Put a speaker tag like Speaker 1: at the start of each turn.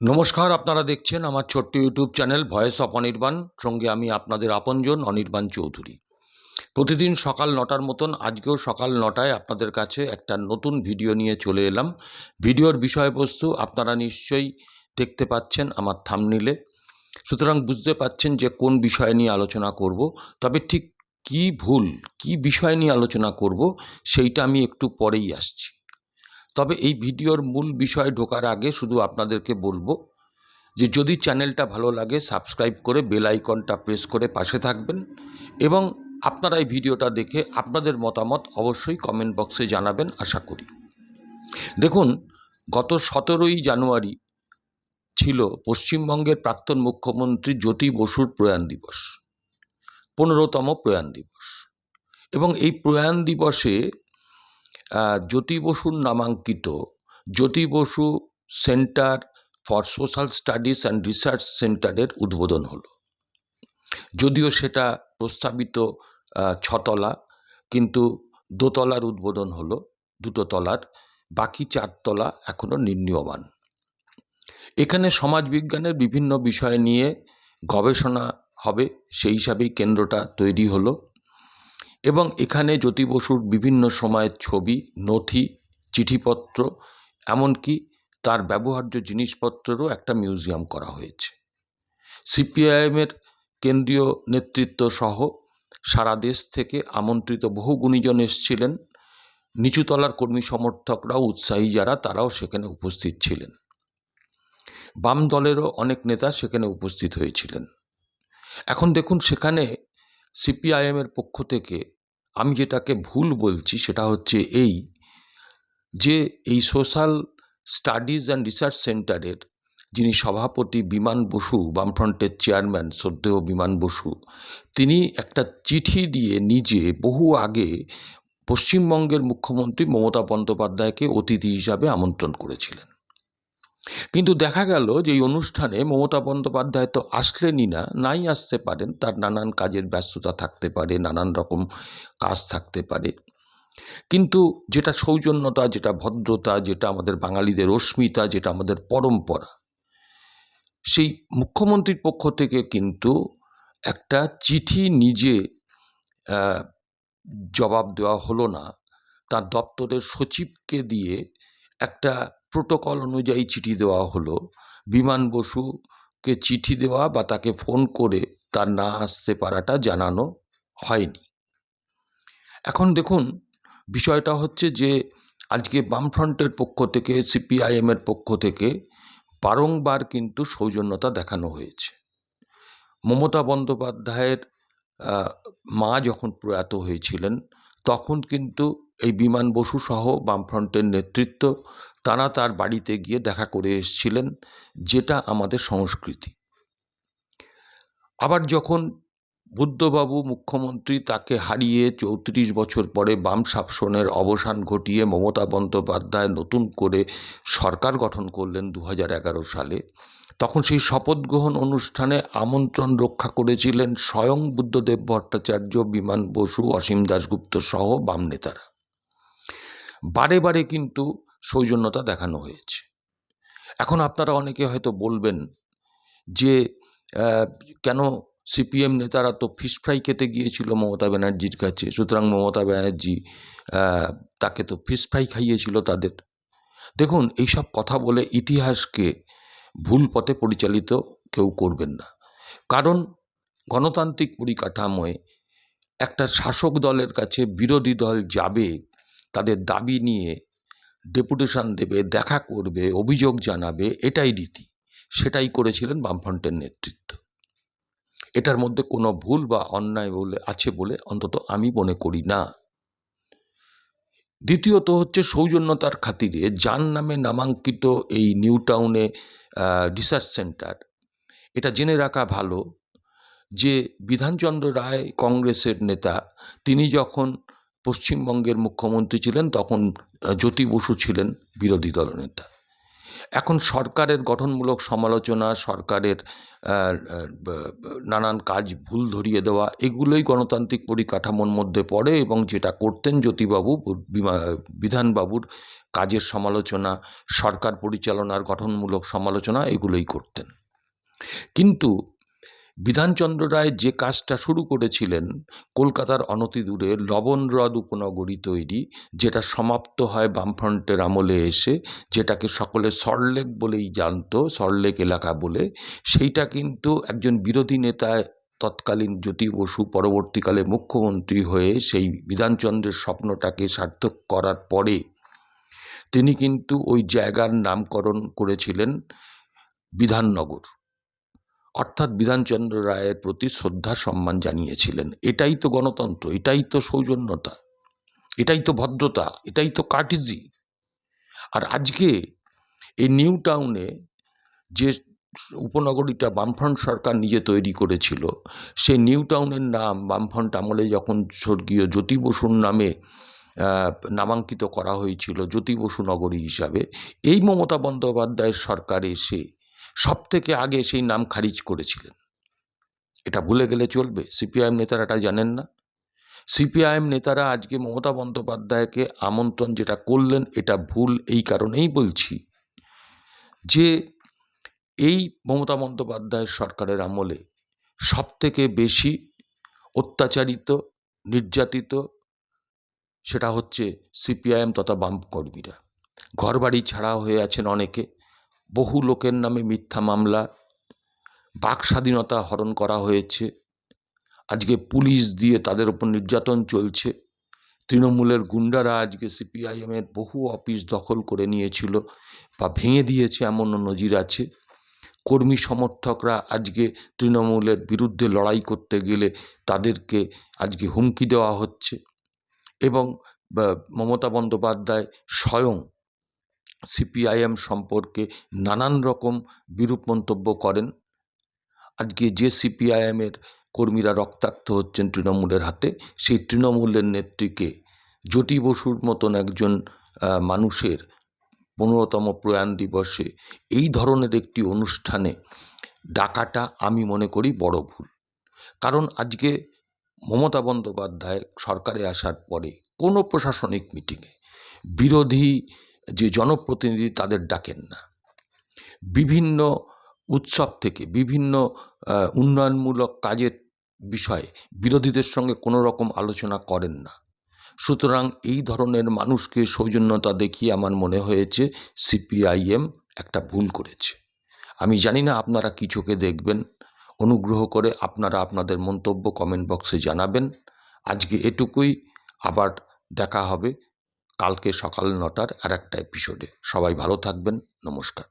Speaker 1: নমস্কার, আপনারা দেখছেন আমার ছোট্ট YouTube channel voice of Anirban. সঙ্গে আমি আপনাদের আপনজন অনির্বাণ চৌধুরী। প্রতিদিন সকাল নটার মতন, আজকেও সকাল নটায় আপনাদের কাছে একটা নতুন ভিডিও নিয়ে চলে এলাম। ভিডিওর বিষয়বস্তু আপনারা নিশ্চয়ই দেখতে পাচ্ছেন আমার থামনিলে সুতরাং বুঝতে পাচ্ছেন যে কোন বিষয় নিয়ে আলোচনা করব। তবে ঠিক কী ভুল, কী বিষয় নিয়ে আলোচনা করব, সেইটা আমি একটু পরেই আসছি। তবে এই ভিডিওর মূল বিষয়ে ঢোকার আগে শুধু আপনাদেরকে বলব যে যদি চ্যানেলটা ভালো লাগে, সাবস্ক্রাইব করে বেল আইকনটা প্রেস করে পাশে থাকবেন এবং আপনারা এই ভিডিওটা দেখে আপনাদের মতামত অবশ্যই কমেন্ট বক্সে জানাবেন, আশা করি। দেখুন, গত সতেরোই জানুয়ারি ছিল পশ্চিমবঙ্গের প্রাক্তন মুখ্যমন্ত্রী জ্যোতি বসুর প্রয়াণ দিবস, পনেরোতম প্রয়াণ দিবস এবং এই প্রয়াণ দিবসে জ্যোতি বসুর নামাঙ্কিত। Jyoti Basu centre for social studies and research সেন্টারের উদ্বোধন হলো। যদিও সেটা প্রস্তাবিত ছতলা, কিন্তু দোতলার উদ্বোধন হলো, দুটো তলার, বাকি চারতলা এখনও নির্ণীয়মান। এখানে সমাজবিজ্ঞানের বিভিন্ন বিষয় নিয়ে গবেষণা হবে, সেই হিসাবেই কেন্দ্রটা তৈরি হলো। এবং এখানে জ্যোতি বসুর বিভিন্ন সময়ের ছবি, নথি, চিঠিপত্র, এমনকি তার ব্যবহার্য জিনিসপত্রেরও একটা মিউজিয়াম করা হয়েছে। সিপিআইএমের কেন্দ্রীয় নেতৃত্ব সহ সারা দেশ থেকে আমন্ত্রিত বহু গুণীজন এসছিলেন। নিচুতলার কর্মী সমর্থকরাও উৎসাহী যারা, তারাও সেখানে উপস্থিত ছিলেন। বাম দলেরও অনেক নেতা সেখানে উপস্থিত হয়েছিলেন। এখন দেখুন, সেখানে সিপিআইএমের পক্ষ থেকে আমি যেটাকে ভুল বলছি সেটা হচ্ছে এই, যে এই সোশ্যাল স্টাডিজ অ্যান্ড রিসার্চ সেন্টারের যিনি সভাপতি বিমান বসু, বামফ্রন্টের চেয়ারম্যান শ্রদ্ধেয় বিমান বসু, তিনি একটা চিঠি দিয়ে নিজে বহু আগে পশ্চিমবঙ্গের মুখ্যমন্ত্রী মমতা বন্দ্যোপাধ্যায়কে অতিথি হিসাবে আমন্ত্রণ করেছিলেন। কিন্তু দেখা গেল যে এই অনুষ্ঠানে মমতা বন্দ্যোপাধ্যায় তো আসলেনই না, নাই আসতে পারেন, তার নানান কাজের ব্যস্ততা থাকতে পারে, নানান রকম কাজ থাকতে পারে। কিন্তু যেটা সৌজন্যতা, যেটা ভদ্রতা, যেটা আমাদের বাঙালিদের অস্মিতা যেটা আমাদের পরম্পরা, সেই মুখ্যমন্ত্রীর পক্ষ থেকে কিন্তু একটা চিঠি নিজে জবাব দেওয়া হলো না। তার দপ্তরের সচিবকে দিয়ে একটা প্রোটোকল অনুযায়ী চিঠি দেওয়া হলো। বিমান বসুকে চিঠি দেওয়া বা তাকে ফোন করে তার না আসতে পারাটা জানানো হয়নি। এখন দেখুন, বিষয়টা হচ্ছে যে আজকে বামফ্রন্টের পক্ষ থেকে, সিপিআইএমের পক্ষ থেকে বারংবার কিন্তু সৌজন্যতা দেখানো হয়েছে। মমতা বন্দ্যোপাধ্যায়ের মা যখন প্রয়াত হয়েছিলেন, তখন কিন্তু এই বিমান বসু সহ বামফ্রন্টের নেতৃত্ব, তারা তার বাড়িতে গিয়ে দেখা করে এসেছিলেন যেটা আমাদের সংস্কৃতি। আবার যখন বুদ্ধবাবু মুখ্যমন্ত্রী তাকে হারিয়ে চৌত্রিশ বছর পরে বাম শাসনের অবসান ঘটিয়ে মমতা বন্দ্যোপাধ্যায় নতুন করে সরকার গঠন করলেন দু সালে, তখন সেই শপথ গ্রহণ অনুষ্ঠানে আমন্ত্রণ রক্ষা করেছিলেন স্বয়ং বুদ্ধদেব ভট্টাচার্য, বিমান বসু, অসীম দাশগুপ্ত সহ বাম নেতারা। বারে বারে কিন্তু সৌজন্যতা দেখানো হয়েছে। এখন আপনারা অনেকে হয়তো বলবেন যে কেন সিপিএম নেতারা তো ফিশ ফ্রাই খেতে গিয়েছিল মমতা ব্যানার্জির কাছে? সুতরাং মমতা ব্যানার্জি তাকে তো ফিশ ফ্রাই খাইয়েছিল তাদের। দেখুন, এইসব কথা বলে ইতিহাসকে ভুল পথে পরিচালিত কেউ করবেন না। কারণ গণতান্ত্রিক পরিকাঠামোয় একটা শাসক দলের কাছে বিরোধী দল যাবে তাদের দাবি নিয়ে ডেপুটেশন দেবে, দেখা করবে, অভিযোগ জানাবে, এটাই রীতি। সেটাই করেছিলেন বামফ্রন্টের নেতৃত্ব। এটার মধ্যে কোনো ভুল বা অন্যায় বলে, আছে বলে অন্তত আমি মনে করি না। দ্বিতীয়ত হচ্ছে সৌজন্যতার খাতিরে যার নামে নামাঙ্কিত এই নিউ টাউনে রিসার্চ সেন্টার, এটা জেনে রাখা ভালো যে বিধানচন্দ্র রায় কংগ্রেসের নেতা, তিনি যখন পশ্চিমবঙ্গের মুখ্যমন্ত্রী ছিলেন, তখন জ্যোতি বসু ছিলেন বিরোধী দলনেতা এখন সরকারের গঠনমূলক সমালোচনা, সরকারের নানান কাজ ভুল ধরিয়ে দেওয়া, এগুলোই গণতান্ত্রিক পরিকাঠামোর মধ্যে পড়ে এবং যেটা করতেন জ্যোতিবাবু বিধানবাবুর কাজের সমালোচনা, সরকার পরিচালনার গঠনমূলক সমালোচনা, এগুলোই করতেন। কিন্তু বিধানচন্দ্র রায় যে কাজটা শুরু করেছিলেন, কলকাতার অনতি দূরে লবণ হ্রদ উপনগরী তৈরি, যেটা সমাপ্ত হয় বামফ্রন্টের আমলে এসে, যেটাকে সকলে সল্টলেক বলেই জানতো, সল্টলেক এলাকা বলে, সেইটা কিন্তু একজন বিরোধী নেতা তৎকালীন জ্যোতি বসু, পরবর্তীকালে মুখ্যমন্ত্রী হয়ে সেই বিধানচন্দ্রের স্বপ্নটাকে সার্থক করার পরে, তিনি কিন্তু ওই জায়গার নামকরণ করেছিলেন বিধাননগর। অর্থাৎ বিধানচন্দ্র রায়ের প্রতি শ্রদ্ধা সম্মান জানিয়েছিলেন। এটাই তো গণতন্ত্র, এটাই তো সৌজন্যতা, এটাই তো ভদ্রতা, এটাই তো কার্টিজি আর আজকে এই নিউ টাউনে যে উপনগরীটা বামফ্রন্ট সরকার নিজে তৈরি করেছিল সে নিউ টাউনের নাম বামফ্রন্ট আমলে যখন স্বর্গীয় জ্যোতি বসুর নামে নামাঙ্কিত করা হয়েছিল, জ্যোতি বসু নগরী হিসাবে, এই মমতা বন্দ্যোপাধ্যায়ের সরকার এসে সব থেকে আগে সেই নাম খারিজ করেছিলেন। এটা ভুলে গেলে চলবে, সিপিআইএম নেতারা এটা জানেন না। সিপিআইএম নেতারা আজকে মমতা বন্দ্যোপাধ্যায়কে আমন্ত্রণ যেটা করলেন, এটা ভুল এই কারণেই বলছি যে এই মমতা বন্দ্যোপাধ্যায়ের সরকারের আমলে সব থেকে বেশি অত্যাচারিত, নির্যাতিত সেটা হচ্ছে সিপিআইএম তথা বাম কর্মীরা ঘরবাড়ি ছাড়া হয়ে আছেন অনেকে। বহু লোকের নামে মিথ্যা মামলা, বাক স্বাধীনতা হরণ করা হয়েছে। আজকে পুলিশ দিয়ে তাদের ওপর নির্যাতন চলছে। তৃণমূলের গুন্ডারা আজকে সিপিআইএমের বহু অফিস দখল করে নিয়েছিল বা ভেঙে দিয়েছে এমনও নজির আছে। কর্মী সমর্থকরা আজকে তৃণমূলের বিরুদ্ধে লড়াই করতে গেলে তাদেরকে আজকে হুমকি দেওয়া হচ্ছে এবং মমতা বন্দ্যোপাধ্যায় স্বয়ং সিপিআইএম সম্পর্কে নানান রকম বিরূপ মন্তব্য করেন। আজকে যে সিপিআইএমের কর্মীরা রক্তাক্ত হচ্ছেন তৃণমূলের হাতে, সেই তৃণমূলের নেত্রীকে জ্যোতি বসুর মতন একজন মানুষের পনেরোতম প্রয়াণ দিবসে এই ধরনের একটি অনুষ্ঠানে ডাকাটা আমি মনে করি বড় ভুল। কারণ আজকে মমতা বন্দ্যোপাধ্যায় সরকারে আসার পরে কোনো প্রশাসনিক মিটিংয়ে বিরোধী যে জনপ্রতিনিধি তাদের ডাকেন না। বিভিন্ন উৎসব থেকে, বিভিন্ন উন্নয়নমূলক কাজের বিষয়ে বিরোধীদের সঙ্গে কোনো রকম আলোচনা করেন না। সুতরাং এই ধরনের মানুষকে সৌজন্যতা দেখিয়ে আমার মনে হয়েছে সিপিআইএম একটা ভুল করেছে। আমি জানি না আপনারা কি চোখে দেখবেন। অনুগ্রহ করে আপনারা আপনাদের মন্তব্য কমেন্ট বক্সে জানাবেন। আজকে এটুকুই, আবার দেখা হবে কালকে সকাল নটার আর একটা এপিসোডে সবাই ভালো থাকবেন নমস্কার।